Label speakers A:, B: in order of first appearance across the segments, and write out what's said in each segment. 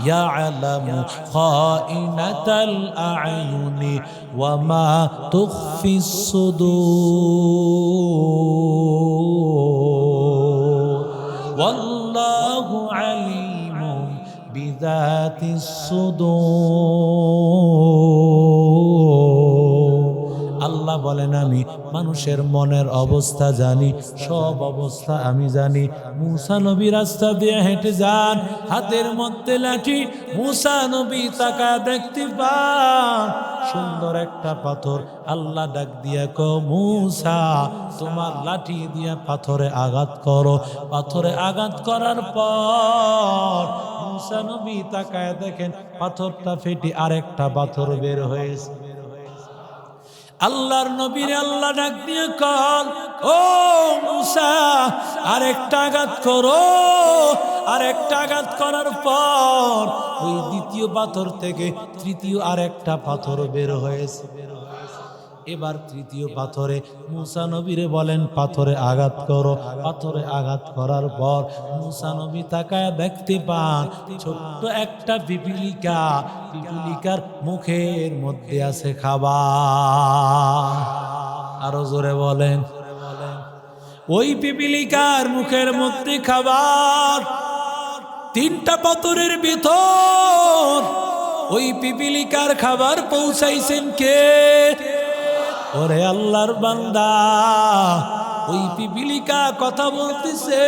A: يعلم خائنة الأعين وما تخفي الصدور. والله عليم بذات الصدور. বলেন আমি মানুষের মনের অবস্থা জানি, সব অবস্থা আমি জানি। মুসা নবী রাস্তা দিয়ে হেঁটে যান, হাতের মধ্যে লাঠি, মুসা নবী তাকা দেখতে পান। সুন্দর একটা পাথর, আল্লাহ ডাক দিয়া কো, মুসা, তোমার লাঠি দিয়া পাথরে আঘাত করো। পাথরে আঘাত করার পর মুসা নবী তাকায় দেখেন পাথরটা ফেটে আরেকটা পাথর বের হয়েছে। আল্লাহর নবীর আল্লাহ ডাক দিয়ে কল, ও মুসা, আরেকটা আঘাত করো। আরেকটা আঘাত করার পর ওই দ্বিতীয় পাথর থেকে তৃতীয় আরেকটা পাথর বের হয়েছে এবার তৃতীয় পাথরে মুসা নবীরে বলেন, পাথরে আঘাত করো। পাথরে আঘাত করার পর মুসা নবী তাকায় দেখতে পান, ছোট্ট একটা পিপিলিকা, পিপিলিকার মুখের মধ্যে আছে খাবার। আরও জোরে বলেন, ওই পিপিলিকার মুখের মধ্যে খাবার, তিনটা পাথরের ভিতর ওই পিপিলিকার খাবার পৌঁছাইছেন কে? ওরে আল্লাহর বান্দা, ওই পিপিলিকা কথা বলতেছে।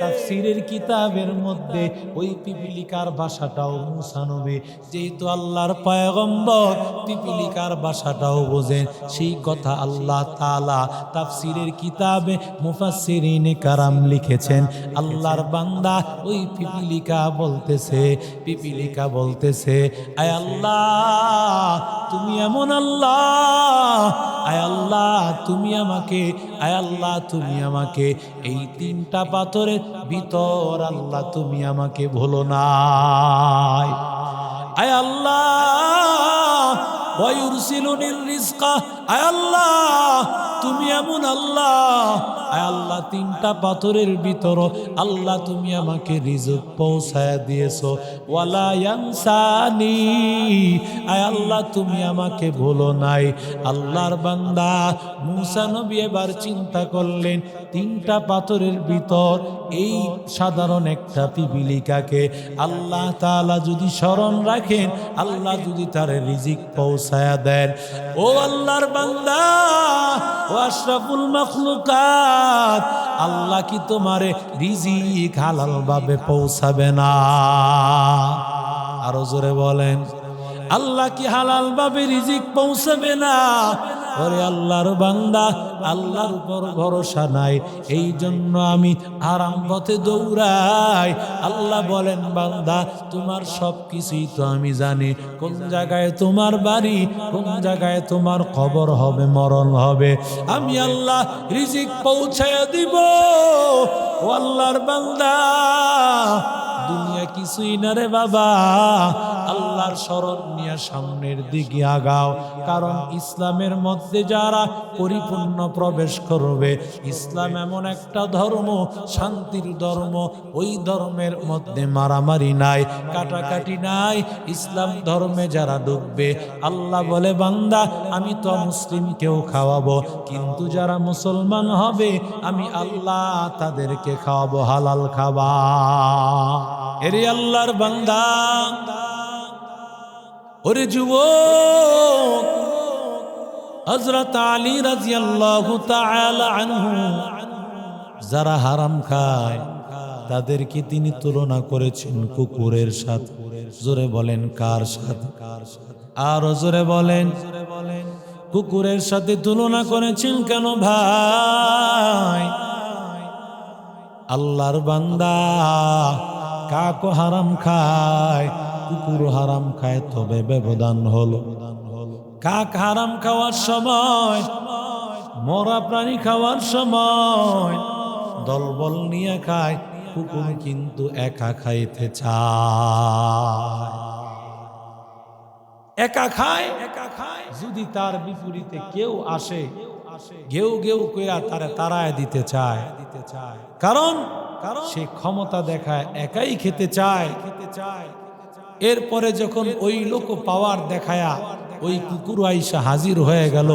A: তাফসীরের কিতাবের মধ্যে ওই পিপিলিকার ভাষাটাও মুসানবে যেহেতু আল্লাহর পয়গম্বর, পিপিলিকার ভাষাটাও বোঝেন। সেই কথা আল্লাহ তালা তাফসীরের কিতাবে মুফাসসিরিনে কারাম লিখেছেন। আল্লাহর বান্দা ওই পিপিলিকা বলতেছে পিপিলিকা বলতেছে, আয় আল্লাহ তুমি এমন আল্লাহ। আয় আল্লাহ, তুমি আমাকে, আয় আল্লাহ, তুমি আমাকে। এই তিনটা পাথরের ভিতর আল্লাহ তুমি আমাকে ভোলো না আয় আল্লাহ। আল্লাহ, তুমি এমন আল্লাহ। আল্লাহ, তিনটা পাথরের ভিতর আল্লাহ তুমি আমাকে রিজক পৌঁছায় দিয়েছ। ওয়ালা ইয়ানসানি, আয় আল্লাহ, তুমি আমাকে ভুলো নাই। আল্লাহর বান্দা মুসা নবী এবার চিন্তা করলেন, তিনটা পাথরের ভিতর এই সাধারণ একটা পিপিলিকাকে আল্লাহ তাআলা যদি স্মরণ রাখেন, আল্লাহ যদি তার রিজিক পৌঁছায়া দেন। ও আল্লাহর বান্দা, ও আশরাফুল মখলুকাত, আল্লাহ কি তোমারে রিজিক হালাল ভাবে পৌঁছাবে না? আরও জোরে বলেন, আল্লাহ কি হালাল ভাবে রিজিক পৌঁছাবে না? ওরে আল্লাহর বান্দা, আল্লাহর উপর ভরসা নাই। এই জন্য আমি আরাম পথে দৌড়াই। আল্লাহ বলেন, বান্দা, তোমার সব কিছুই তো আমি জানি। কোন জায়গায় তোমার বাড়ি, কোন জায়গায় তোমার খবর হবে, মরণ হবে। আমি আল্লাহ রিজিক পৌঁছায় দিব। ও আল্লাহর বান্দা দুনিয়া কিছুই না রে বাবা। আল্লাহর স্মরণ নিয়ে সামনের দিকে আগাও। কারণ ইসলামের মধ্যে যারা পরিপূর্ণ প্রবেশ করবে, ইসলাম এমন একটা ধর্ম, শান্তির ধর্ম, ওই ধর্মের মধ্যে মারামারি নাই, কাটাকাটি নাই। ইসলাম ধর্মে যারা ঢুকবে, আল্লাহ বলে, বান্দা, আমি তো মুসলিমকেও খাওয়াবো, কিন্তু যারা মুসলমান হবে, আমি আল্লাহ তাদেরকে খাওয়াবো হালাল খাবা এরে আল্লাহর বান্দা, ওরে যুব হজরত আলী রাজিয়াল্লাহু তাআলা আনহু, যারা হারাম খায়, তাদেরকে তিনি তুলনা করেছেন কুকুরের সাথে। জোরে বলেন, কার সাথে? আর জোরে বলেন, কুকুরের সাথে তুলনা করেছেন কেন ভাই? আল্লাহর বান্দা কাক হারাম খায়, কুকুর হারাম খায়, তবে ব্যবধান হলো। কাক হারাম খাওয়ার সময়, মরা প্রাণী খাওয়ার সময়, দলবল নিয়ে খায়, কুকুর কিন্তু একা খাইতে চায়। একা খায় একা খায় যদি তার বিপরীতে কেউ আসে ঘেউ ঘেউ কইরা তারা তারায় দিতে চায় দিতে চায়। কারণ সে ক্ষমতা দেখায় একাই খেতে চায়। খেতে চায় এরপরে যখন ওই লোক পাওয়ার দেখায়া ওই কুকুর আইসা হাজির হয়ে গেল,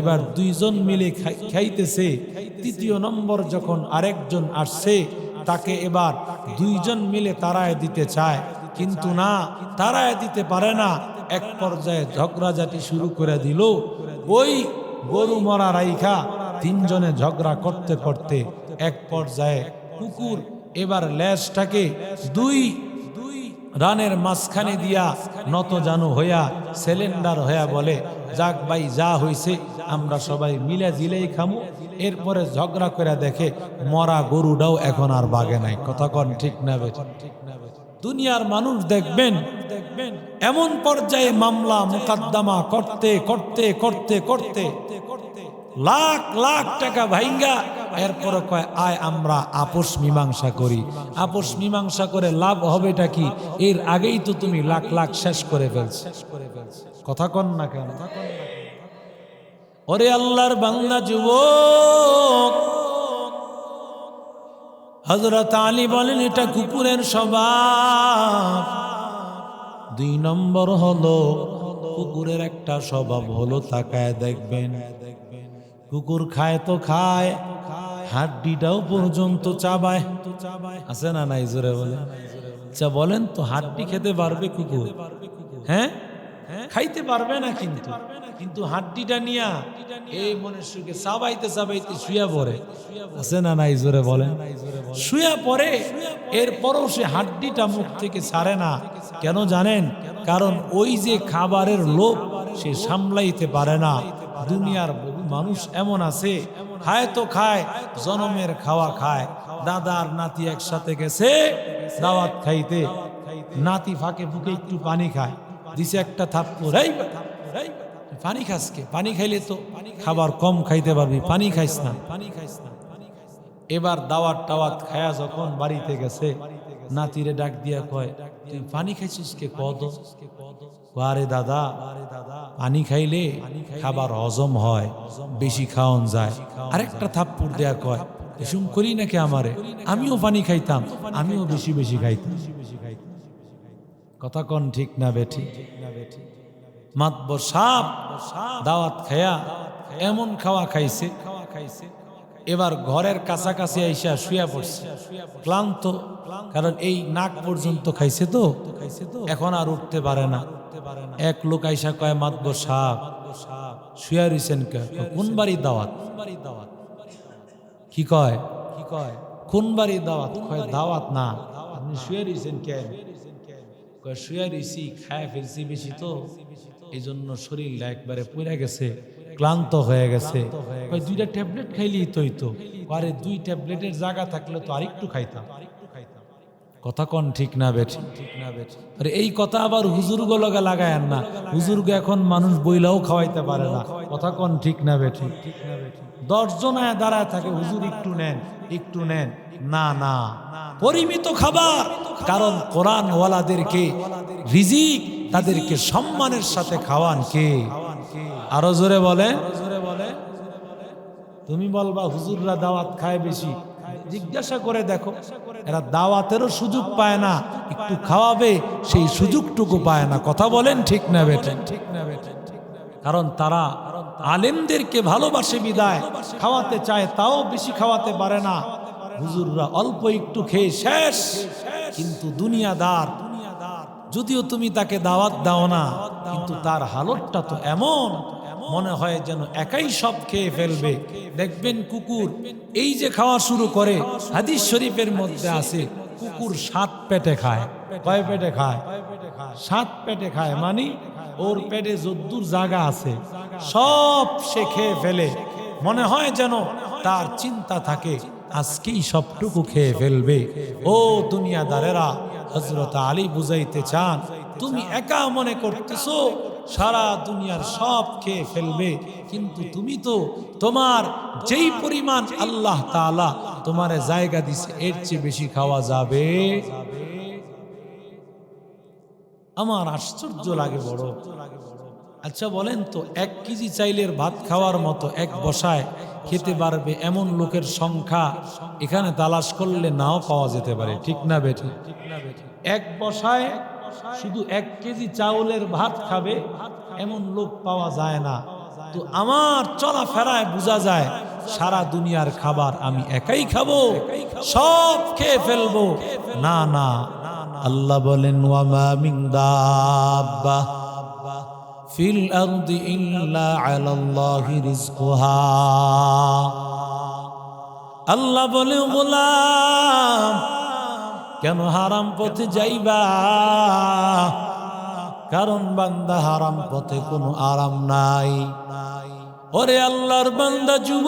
A: এবার দুইজন মিলে খাইতেছে। তৃতীয় নম্বর যখন আরেকজন আসছে, তাকে এবার দুইজন মিলে তারায় দিতে চায়। কিন্তু না, তারায় দিতে পারে না। এক পর্যায়ে ঝগড়াঝাটি শুরু করে দিল। ওই গরু মরা রাইখা তিনজনে ঝগড়া করতে করতে এক পর্যায়ে কুকুর এবার ল্যাসটাকে দুই রানের মাঝখানে দিয়া নত জানু হইয়া সিলিন্ডার হইয়া বলে, যাক ভাই, যা হইছে, আমরা সবাই মিলে জিলেই খামু এরপরে ঝগড়া করে দেখে, মরা গরুটাও এখন আর বাগে নাই কথা কন ঠিক না বেঠিক? দুনিয়ার মানুষ দেখবেন দেখবেন, এমন পর্যায়ে মামলা মোকদ্দমা করতে করতে করতে করতে লাখ লাখ টাকা ভাইঙ্গা। এরপরে কয়, আয় আমরা আপোষ মীমাংসা করি। আপোষ মীমাংসা করে লাভ হবেটা কি? এর আগেই তো তুমি লাখ লাখ শেষ করে ফেলছ। কথা কন না কেন? ওরে আল্লাহর বাংলা যুবক। হজরত আলী বলেন, এটা কুকুরের স্বভাব। দুই নম্বর হলো, কুকুরের একটা স্বভাব হলো, তাকায় দেখবেন কুকুর খায় তো খায়, হাড্ডিটাও পর্যন্ত চাবায়। আছে না নাই জোরে বলে? আচ্ছা বলেন তো, হাড্ডি খেতে পারবে কুকুর? হ্যাঁ? খাইতে পারবে না কিন্তু। কিন্তু হাড্ডিটা নিয়া এই মনে সুখে চাবাইতে চাবাইতে শুয়া পড়ে। আছে না নাই জোরে বলেন শুয়া পড়ে, এরপরও সে হাড্ডিটা মুখ থেকে ছাড়ে না। কেন জানেন? কারণ ওই যে খাবারের লোভ সে সামলাইতে পারে না। দুনিয়ার মানুষ এমন আছে খায় তো খায় জনমের খাওয়া খায়। দাদার নাতি একসাথে গেছে দাওয়াত খাইতে। নাতি ফাঁকে ফুকে একটু পানি খায়। দিছে একটা এই বেটা, পানি খাসকে পানি খাইলে তো খাবার কম খাইতে পারবি পানি খাইস না পানি খাইস না। এবার দাওয়াত টাওয়াত খায়া যখন বাড়িতে গেছে নাতিরে ডাক দিয়া কয় তুই পানি খাইছিস কে কদ আরে দাদা, পানি খাইলে খাবার হজম হয়, বেশি খাওয়ান যায়। আরেকটা থাপ্পুর দেয়া কয় এসম করি নাকি আমারে? আমিও পানি খাইতাম, আমিও বেশি বেশি খাইতাম। কথা কন ঠিক না বেঠি? মাতবর সাপ দাওয়াত খায়া এমন খাওয়া খাইছে খাওয়া খাইছে। এবার ঘরের কাছাকাছি আইসা শুয়া পড়ছে। ক্লান্ত কারণ এই নাক পর্যন্ত খাইছে তো। এখন আর উঠতে পারে না। এক লোক আইসা কয় মাতবর সাপ শুয়া কয়, কোন বাড়ি দাওয়াত? কি কয়? কি কয় কোন বাড়ি দাওয়াত? কয় দাওয়াত না আপনি শুয়ে রইছেন কেন কয় শুয়ে রইছি খায় ফেলছি বেশি তো। এই জন্য শরীরটা একবারে পুড়ে গেছে। ক্লান্ত হয়ে গেছে। দুইটা ট্যাবলেট খাইলি তোই তো আরে দুই ট্যাবলেটের জায়গা থাকলে তো আরেকটু খাইতাম। কথা কন ঠিক না বেঠি। ঠিক না বেঠি আরে এই কথা আবার হুজুরগো লগে লাগায়েন না। হুজুরগো এখন মানুষ বইলাও খাওয়াইতে পারে না। কথা কন ঠিক না বেঠি। ঠিক না বেঠি দশজন আয়া দাঁড়ায় থাকে হুজুর একটু নেন একটু নেন। না না। পরিমিত খাবার। কারণ কোরআন ওয়ালাদেরকে রিজিক তাদেরকে সম্মানের সাথে খাওয়ান কে? আরও জোরে বলে। তুমি বলবা, হুজুররা দাওয়াত খায় বেশি। জিজ্ঞাসা করে দেখো, এরা দাওয়াতেরও সুযোগ পায় না, একটু খাওয়াবে, সেই সুযোগটুকু পায় না। কথা বলেন ঠিক না বেটে ঠিক না বেটে কারণ তারা আলেমদেরকে ভালোবাসে বিদায়, খাওয়াতে চায়, তাও বেশি খাওয়াতে পারে না। হুজুররা অল্প একটু খেয়ে শেষ। কিন্তু দুনিয়াদার, যদিও তুমি তাকে দাওয়াত দাও না, কিন্তু তার হালতটা তো এমন। মনে হয় যেন একাই সব খেয়ে ফেলবে। দেখবেন কুকুর এই যে খাওয়া শুরু করে, হাদিস শরীফের মধ্যে আছে, কুকুর সাত পেটে খায়। কয় পেটে খায়? সাত পেটে খায় মানে ওর পেটে যদ্দুর জায়গা আছে, সব সে খেয়ে ফেলে। মনে হয় যেন তার চিন্তা থাকে, আজকেই সবটুকু খেয়ে ফেলবে। ও দুনিয়াদারেরা হজরত আলী বুঝাইতে চান, তুমি একা মনে করতেছো? সারা দুনিয়ার সব খেয়ে ফেলবে। কিন্তু তুমি তো তোমার যেই পরিমাণ আল্লাহ তাআলা তোমার জায়গা দিছে, এর চেয়ে বেশি খাওয়া যাবে। আমার আশ্চর্য লাগে বড়। আচ্ছা বলেন তো, এক কেজি চাইলের ভাত খাওয়ার মতো এক বসায় খেতে পারবে এমন লোকের সংখ্যা এখানে তালাশ করলে নাও পাওয়া যেতে পারে, ঠিক না বেঠি? এক বসায় শুধু এক কেজি চাউলের ভাত খাবে, এমন লোক পাওয়া যায় না। তো আমার চলাফেরায় বোঝা যায়, সারা দুনিয়ার খাবার আমি একাই খাব, সব খেয়ে ফেলব। না না, আল্লাহ বলেন ফিল আল্লাহ বলে গোলাম কেন হারাম পথে যাইবা? কারণ বান্দা হারাম পথে কোনো আরাম নাই। ওরে আল্লাহর বান্দা যুব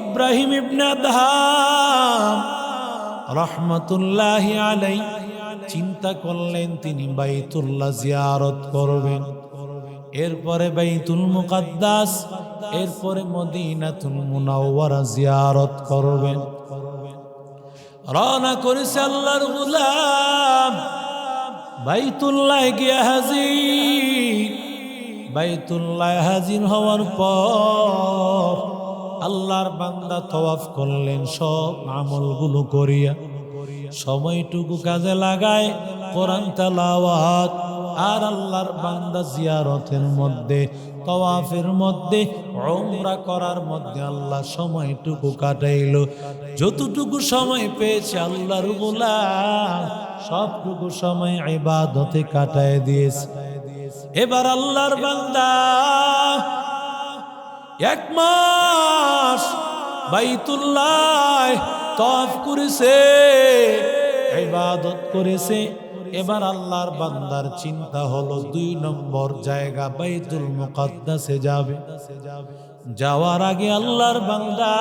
A: ইব্রাহিম ইবনে আদহাম রহমতুল্লাহি আলাই চিন্তা করলেন, তিনি বাইতুল্লাহ জিয়ারত করবেন। এরপরে বাইতুল মুকাদ্দাস, এরপরে মদিনাতুল মুনাওয়ারা জিয়ারত করবেন। রওনা করেছে আল্লাহর গুলাম। বাইতুল্লাহ গিয়া হাজির। বাইতুল্লাহ হাজির হওয়ার পর আল্লাহর বান্দা তওয়াফ করলেন, সব আমলগুলো করিয়া। সময়টুকু কাজে লাগায় কোরআন তেলাওয়াত আর আল্লাহর বান্দা জিয়ারতের মধ্যে তওয়াফের মধ্যে, উমরা করার মধ্যে আল্লাহ সময়টুকু কাটাইল। যতটুকু সময় পেয়েছে আল্লাহর গোলাম, সবটুকু সময় ইবাদতে কাটায় দিয়েছে। এবার আল্লাহর বান্দা, এক মাস বাইতুল্লাহ তফ করেছে, ইবাদত করেছে। এবার আল্লাহর বান্দার চিন্তা হলো দুই নম্বর জায়গা বাইতুল মুকাদ্দাসে যাবে। যাওয়ার আগে আল্লাহর বান্দা,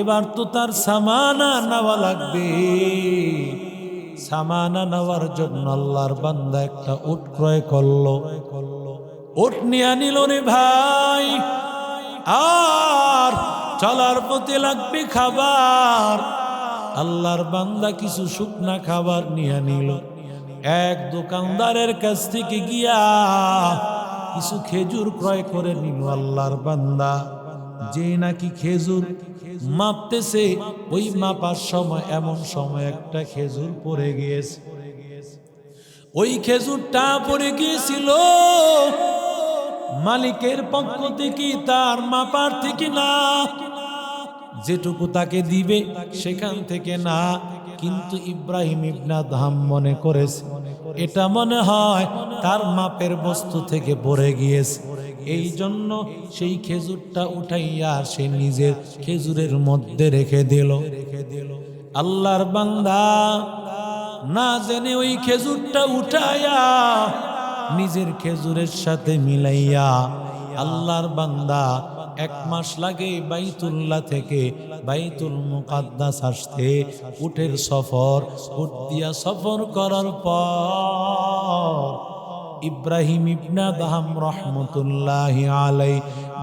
A: এবার তো তার সামানা নেওয়া লাগবে। সামানা নেওয়ার জন্য আল্লাহর বান্দা একটা উট ক্রয় করল। উট নিয়ে নিল রে ভাই, আর চলার পথে লাগবে খাবার। আল্লাহর বান্দা কিছু শুকনা খাবার নিয়ে নিল। এক দোকানদারের কাছ থেকে গিয়া কিছু খেজুর ক্রয় করে নিল আল্লাহর বান্দা। যে নাকি খেজুর মাপতেছে, ওই মাপার সময়, এমন সময় একটা খেজুর পড়ে গিয়েছে। ওই খেজুরটা পড়ে গিয়েছিল। মালিকের পক্ষ থেকে, তার মাপার থেকে না যেটুকু তাকে দিবে সেখান থেকে না। কিন্তু ইব্রাহিম ইবনা ধাম মনে করেছে, এটা মনে হয় তার মাপের বস্তু থেকে পড়ে গিয়েছে। এই জন্য সেই খেজুরটা উঠাইয়া সে নিজের খেজুরের মধ্যে রেখে দিল রেখে দিল। আল্লাহর বান্দা, না জেনে ওই খেজুরটা উঠাইয়া নিজের খেজুরের সাথে মিলাইয়া, আল্লাহর বান্দা এক মাস লাগে বাইতুল্লাহ থেকে বাইতুল মুকাদ্দাস আসতে, উটের সফর, উট দিয়া সফর করার পর ইব্রাহিম ইবনা দাহাম রহমতুল্লাহ আলাই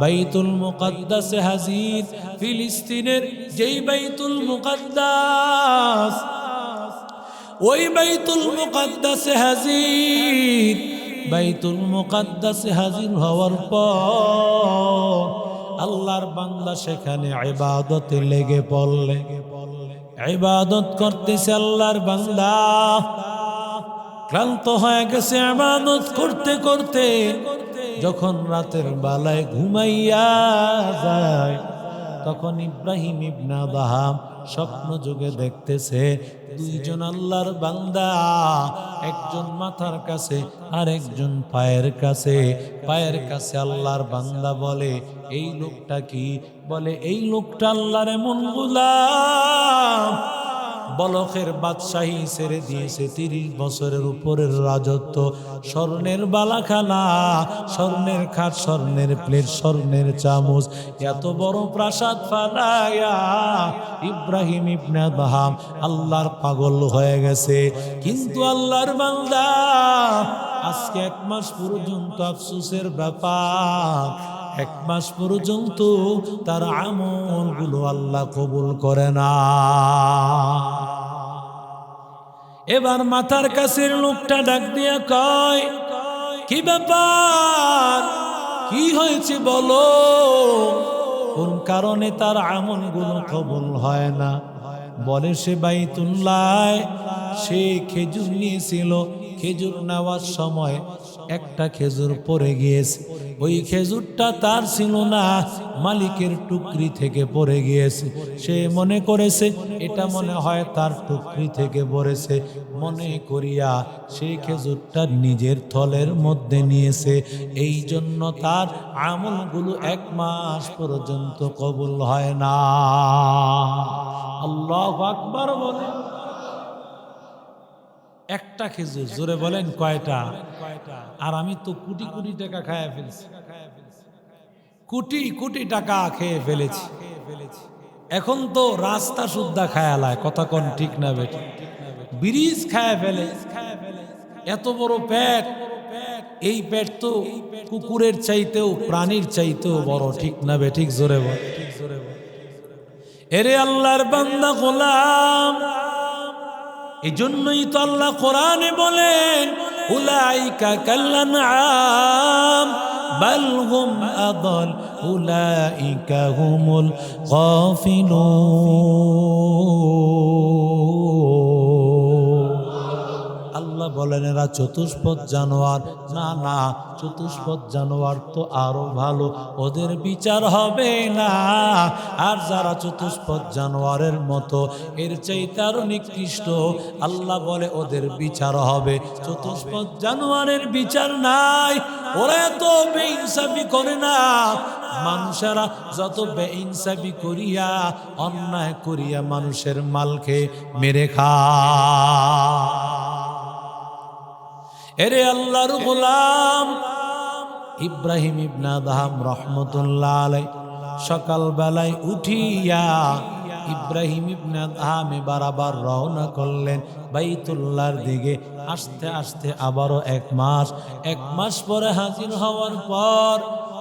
A: বাইতুল মুকাদ্দাস হাজির। ফিলিস্তিনের যেই বাইতুল মুকাদ্দাস, ওই বাইতুল মুকাদ্দাসে হাজির। বাইতুল মুকাদ্দাসে হাজির হওয়ার পর আল্লাহর বান্দা সেখানে ইবাদতে লেগে পড়লে। ইবাদত করতেছে আল্লাহর বান্দা। ক্লান্ত হয়ে গেছে ইবাদত করতে করতে। যখন রাতের বেলায় ঘুমাইয়া যায়, তখন ইব্রাহিম ইবনা দাহাম স্বপ্ন যুগে দেখতেছে, দুইজন আল্লাহর বান্দা, একজন মাথার কাছে আর একজন পায়ের কাছে। পায়ের কাছে আল্লাহর বান্দা বলে, এই লোকটা কি? বলে, এই লোকটা আল্লাহর এমন গুলাম বলকের বাদশাহী ছেড়ে দিয়েছে তিরিশ বছরের উপরের রাজত্ব। স্বর্ণের বালাখানা, স্বর্ণের খাট, স্বর্ণের প্লেট, স্বর্ণের চামচ। এত বড় প্রাসাদ ফালাইয়া ইব্রাহিম ইবনে আল্লাহর পাগল হয়ে গেছে। কিন্তু আল্লাহর বান্দা আজকে এক মাস পর্যন্ত আফসোসের ব্যাপার। এক মাস পর্যন্ত তার আমলগুলো আল্লাহ কবুল করে না। এবার মাথার কাছের লোকটা ডাক দিয়া কয়, কি ব্যাপার? কি হয়েছে বলো? কোন কারণে তার আমলগুলো কবুল হয় না? বলে সে বাইতুল্লাহ, সে খেজুর নিয়েছিল। খেজুর নেওয়ার সময় একটা খেজুর পড়ে গিয়েছে। ওই খেজুরটা তার ছিল না, মালিকের টুকরি থেকে পড়ে গিয়েছে। সে মনে করেছে, এটা মনে হয় তার টুকরি থেকে পড়েছে। মনে করিয়া সেই খেজুরটা নিজের থলের মধ্যে নিয়েছে। এই জন্য তার আমলগুলো এক মাস পর্যন্ত কবুল হয় না। আল্লাহ আকবার বলে। একটা খেজুর, জোরে বলেন কয়টা কয়টা? আর আমি তো কোটি কোটি টাকা খায় ফেলছি। কোটি কোটি টাকা খেয়ে ফেলেছি। এখন তো রাস্তা শুদ্ধা খায়ালায় কথা কোন ঠিক না বেটি ব্রিজ খায় ফেলে। এত বড় পেট। এই পেট তো কুকুরের চাইতেও প্রাণীর চাইতেও বড় ঠিক না বে ঠিক জোরে বল। এরে আল্লাহর বান্দা গোলাম। এই জন্যই তো আল্লাহ কোরআনে বলেন أولئك كالأنعام بل هم أضل. أولئك هم الغافلون. বলেন, এরা চতুষ্পদ জানোয়ার। না না, চতুষ্পদ জানোয়ার তো আরও ভালো। ওদের বিচার হবে না। আর যারা চতুষ্পদ জানোয়ারের মতো, এর চাইতে আরও নিকৃষ্ট, আল্লাহ বলে, ওদের বিচার হবে। চতুষ্পদ জানোয়ারের বিচার নাই। ওরা এত বেইনসাফি করে না। মানুষেরা যত বেইনসাফি করিয়া, অন্যায় করিয়া মানুষের মালকে মেরে খা এরে আল্লাহর গোলাম। ইব্রাহিম ইবনা দাহাম রহমতুল্লাহ আলাই সকাল বেলায় উঠিয়া ইব্রাহিম ইবনা দাহামে বারাবার রওনা করলেন বাইতুল্লার দিকে। আস্তে আস্তে আবারও এক মাস এক মাস পরে হাজির হওয়ার পর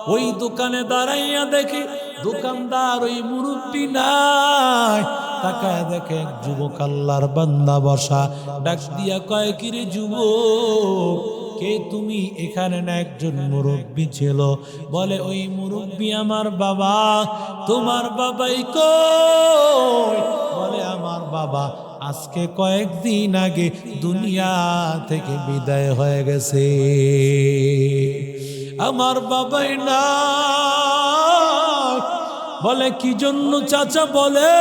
A: ওই দোকানে দাঁড়াইয়া দেখে দোকানদার ওই মুরব্বী নাই। তাকায় দেখে এক যুবক আল্লাহর বান্দা বসা। ডাক দিয়া কয়, কিরে যুবক, কে তুমি? এখানে না একজন মুরব্বী ছিল? বলে, ওই মুরব্বী আমার বাবা। তোমার বাবাই কই? বলে, আমার বাবা আজকে কয়েকদিন আগে দুনিয়া থেকে বিদায় হয়ে গেছে। আমার বাবাই না বলে, কি জন্য চাচা বলে?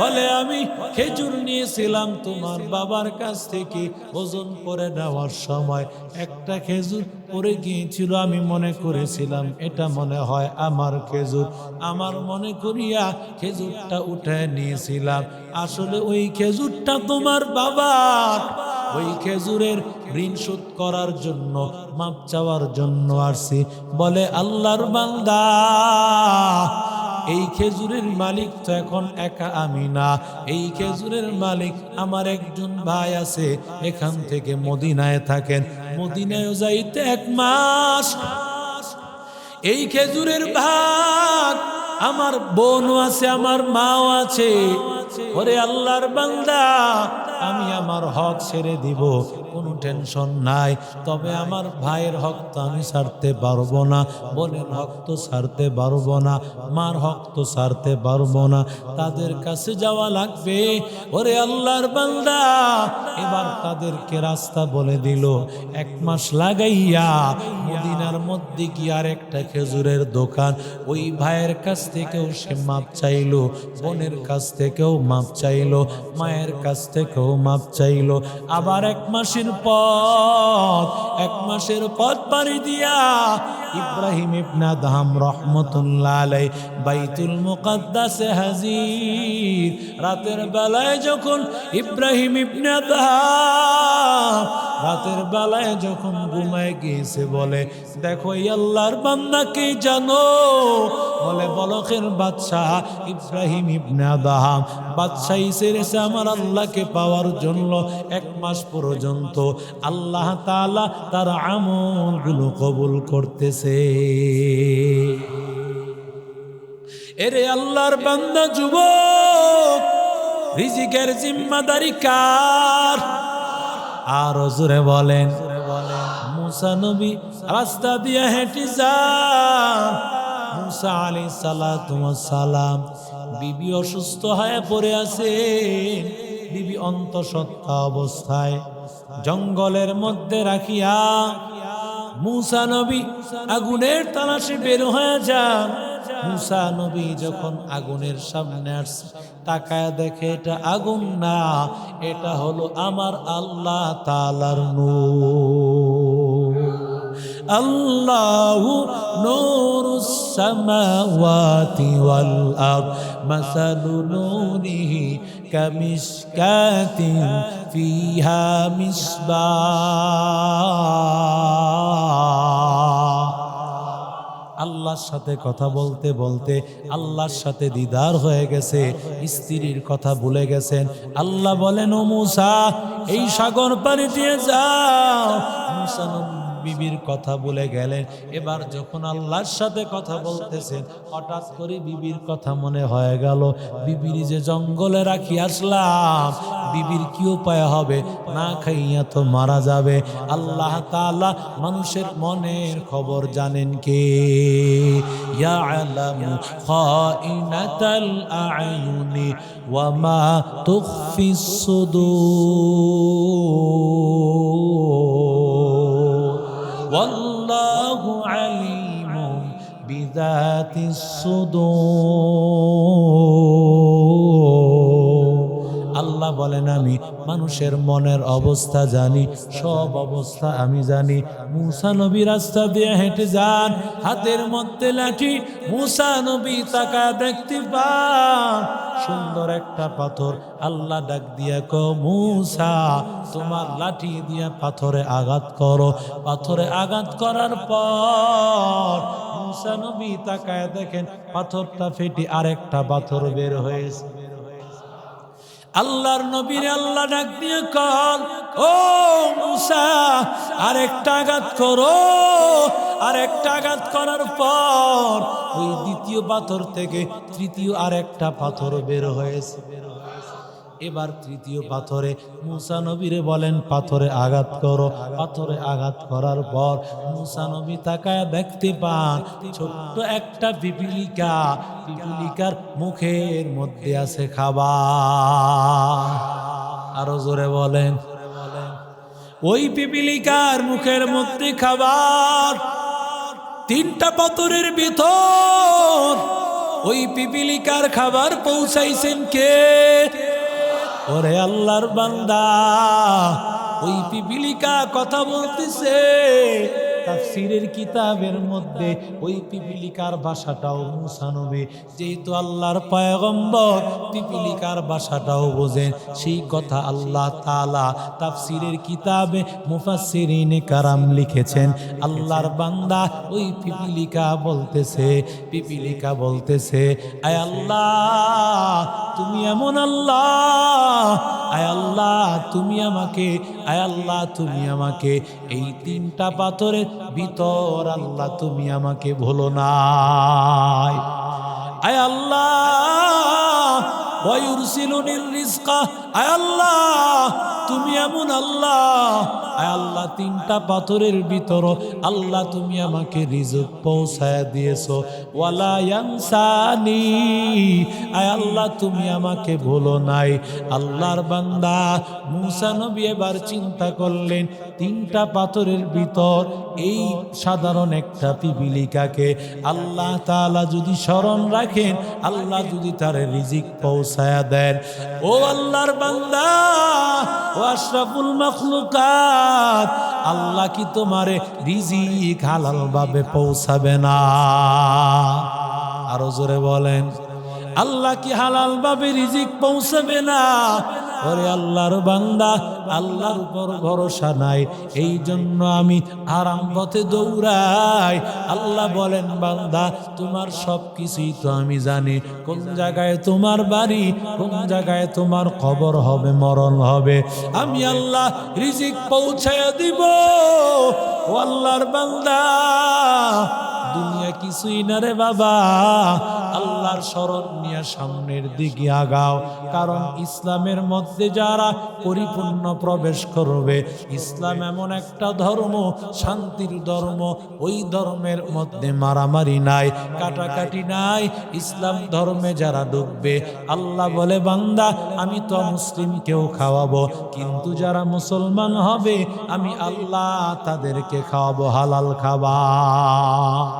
A: বলে, আমি খেজুর নিয়েছিলাম তোমার বাবার কাছ থেকে। ওজন করে নেওয়ার সময় একটা খেজুর পড়ে গিয়েছিল, আমি মনে করেছিলাম এটা মনে হয় আমার খেজুর। আমার মনে করিয়া খেজুরটা উঠে নিয়েছিলাম। আসলে ওই খেজুরটা তোমার বাবার। ওই খেজুরের ঋণ শোধ করার জন্য, মাপ চাওয়ার জন্য আসছি বলে, আল্লাহর বান্দা, এই খেজুরের মালিক তো এখন একা আমি না। এই খেজুরের মালিক আমার একজন ভাই আছে, এখান থেকে মদিনায় থাকেন। মদিনায় যাইতে এক মাস। এই খেজুরের ভাগ আমার বোনও আছে, আমার মাও আছে। ওরে আল্লাহর বান্দা আমি আমার হক ছেড়ে দিব, কোনো টেনশন নাই। তবে আমার ভাইয়ের হক তো আমি ছাড়তে পারব না, বোনের হক তো ছাড়তে পারব না, মার হক তো ছাড়তে পারব না। তাদের কাছে যাওয়া লাগবে, ওরে আল্লাহর বান্দা। এবার তাদেরকে রাস্তা বলে দিল, এক মাস লাগাইয়া মধ্যে কি আর একটা খেজুরের দোকান। ওই ভাইয়ের কাছ থেকেও সে মাপ চাইল, বোনের কাছ থেকেও মাপ চাইল, মায়ের কাছ থেকেও মাপ চাইল। আবার এক মাসের পথ, এক মাসের পথ পাড়ি দিয়া ইব্রাহিম ইবনা দাহাম রহমতুল্লাহ আলাই বাইতুল মুকাদ্দাসে হাজির। রাতের বেলায় যখন ইব্রাহিম ইবনা দাহাম রাতের বেলায় যখন ঘুমায় গিয়েছে বলে, দেখো আল্লাহর বান্দাকে জানো? বলে বলকের বাদশাহ ইব্রাহিম ইবনে আদাহাম। বাদশাহ সেরেছে আমার আল্লাহকে পাওয়ার জন্য এক মাস পর্যন্ত। আল্লাহ তালা তার আমলগুলো কবুল করতেছে। এরে আল্লাহর বান্দা যুবক, রিজিকের জিম্মাদারি কার? আর জোরে বলেন, মুসা নবী রাস্তা দিয়ে হেঁটে যান মুসা আলী সালাম, বিবি অসুস্থ হয়ে পড়ে আছে। বিবি অন্তঃসত্ত্বা অবস্থায় জঙ্গলের মধ্যে রাখিয়া মুসা নবী আগুনের তালাশে বের হয়ে যান। মুসা নবী যখন আগুনের সামনে আসছে, তাকায় দেখে এটা আগুন না, এটা হলো আমার আল্লাহ তালার নূর। নূরুস সামাওয়াতি ওয়াল আরদ, মাসালু নূরিহি কামিশকাতিন ফিহা মিসবাহ আল্লাহর সাথে কথা বলতে বলতে আল্লাহর সাথে দিদার হয়ে গেছে, স্ত্রীর কথা ভুলে গেছেন। আল্লাহ বলেন, ও মুসা, এই সাগর পাড়ি দিয়ে যাও। মুসা বিবির কথা বলে গেলেন। এবার যখন আল্লাহর সাথে কথা বলতেছেন, হঠাৎ করে বিবির কথা মনে হয়ে গেল, বিবির যে জঙ্গলে রাখি আসলাম, বিবির কি উপায় হবে? না খাইয়া তো মারা যাবে। আল্লাহ তালা মানুষের মনের খবর জানেন কে? ইয়ালামু খাইনাতাল বিযাতিস সুদূর আমি মানুষের মনের অবস্থা জানি, সব অবস্থা আমি জানি। মুসা নবী রাস্তা দিয়ে হেঁটে যান, হাতের মধ্যে লাঠি, মুসা নবী তাকা দেখতে পান। সুন্দর একটা পাথর, আল্লাহ ডাক দিয়া কো, মুসা, তোমার লাঠি দিয়া পাথরে আঘাত করো। পাথরে আঘাত করার পর মুসা নবী তাকায় দেখেন, পাথরটা ফেটে আরেকটা পাথর বের হয়েছে। আল্লাহর নবীর আল্লাহ ডাক দিয়ে কল, ও মুসা, আরেকটা আঘাত করো। আরেকটা আঘাত করার পর ওই দ্বিতীয় পাথর থেকে তৃতীয় আরেকটা পাথর বের হয়েছে। এবার তৃতীয় পাথরে মুসা নবীরে বলেন, পাথরে আঘাত করো। পাথরে আঘাত করার পর মুসা নবী তাকায় দেখতে পান, ছোট্ট একটা পিপিলিকা পিপিলিকার মুখের মধ্যে আছে খাবার। আরও জোরে বলেন, ওই পিপিলিকার মুখের মধ্যে খাবার, তিনটা পাথরের ভিতর ওই পিপিলিকার খাবার পৌঁছাইছেন কে? ওরে আল্লাহর বান্দা ওই পিপিলিকা কথা বলতেছে। তাফসিরের কিতাবের মধ্যে ওই পিপিলিকার ভাষাটাও মুসানবে যেহেতু আল্লাহর পায়গম্বর, পিপিলিকার ভাষাটাও বোঝেন। সেই কথা আল্লাহ তালা তাফসিরের কিতাবে মুফাসসিরিনে কারাম লিখেছেন। আল্লাহর বান্দা ওই পিপিলিকা বলতেছে পিপিলিকা বলতেছে, আয় আল্লাহ, তুমি এমন আল্লাহ, আয় আল্লাহ, তুমি আমাকে আয় আল্লাহ, তুমি আমাকে এই তিনটা পাথরের ভিতর আল্লাহ, তুমি আমাকে ভোলো নাই। আয় আল্লাহ ওয়ুরসিলুনির রিজকা, আয় আল্লাহ, তুমি এমন আল্লাহ আল্লাহ, তিনটা পাথরের ভিতর আল্লাহ তুমি আমাকে রিজক পৌঁছায় দিয়েছ। ওয়ালা ইয়ানসানি, আয় আল্লাহ তুমি আমাকে ভুলো নাই। আল্লাহর বান্দা মুসা নবী এবার চিন্তা করলেন, তিনটা পাথরের ভিতর এই সাধারণ একটা পিপিলিকাকে আল্লাহ তাআলা যদি স্মরণ রাখেন, আল্লাহ যদি তার রিজিক পৌঁছায়া দেন। ও আল্লাহর বান্দা, ও আশরাফুল আল্লাহ কি তোমারে রিজিক হালাল ভাবে পৌঁছাবে না? আরও জোরে বলেন, আল্লাহ কি হালাল ভাবে রিজিক পৌঁছাবে না? ওরে আল্লাহর বান্দা, আল্লাহর উপর ভরসা নাই। এই জন্য আমি আরাম পথে দৌড়াই। আল্লাহ বলেন, বান্দা, তোমার সব কিছুই তো আমি জানি। কোন জায়গায় তোমার বাড়ি, কোন জায়গায় তোমার খবর হবে, মরণ হবে। আমি আল্লাহ রিজিক পৌঁছায় দিব। ও আল্লাহর বান্দা কিছুই না রে বাবা। আল্লাহর স্মরণ নিয়ে সামনের দিকে আগাও। কারণ ইসলামের মধ্যে যারা পরিপূর্ণ প্রবেশ করবে, ইসলাম এমন একটা ধর্ম, শান্তির ধর্ম, ওই ধর্মের মধ্যে মারামারি নাই, কাটাকাটি নাই। ইসলাম ধর্মে যারা ঢুকবে আল্লাহ বলে, বান্দা, আমি তো মুসলিমকেও খাওয়াবো, কিন্তু যারা মুসলমান হবে, আমি আল্লাহ তাদেরকে খাওয়াবো হালাল খাবার।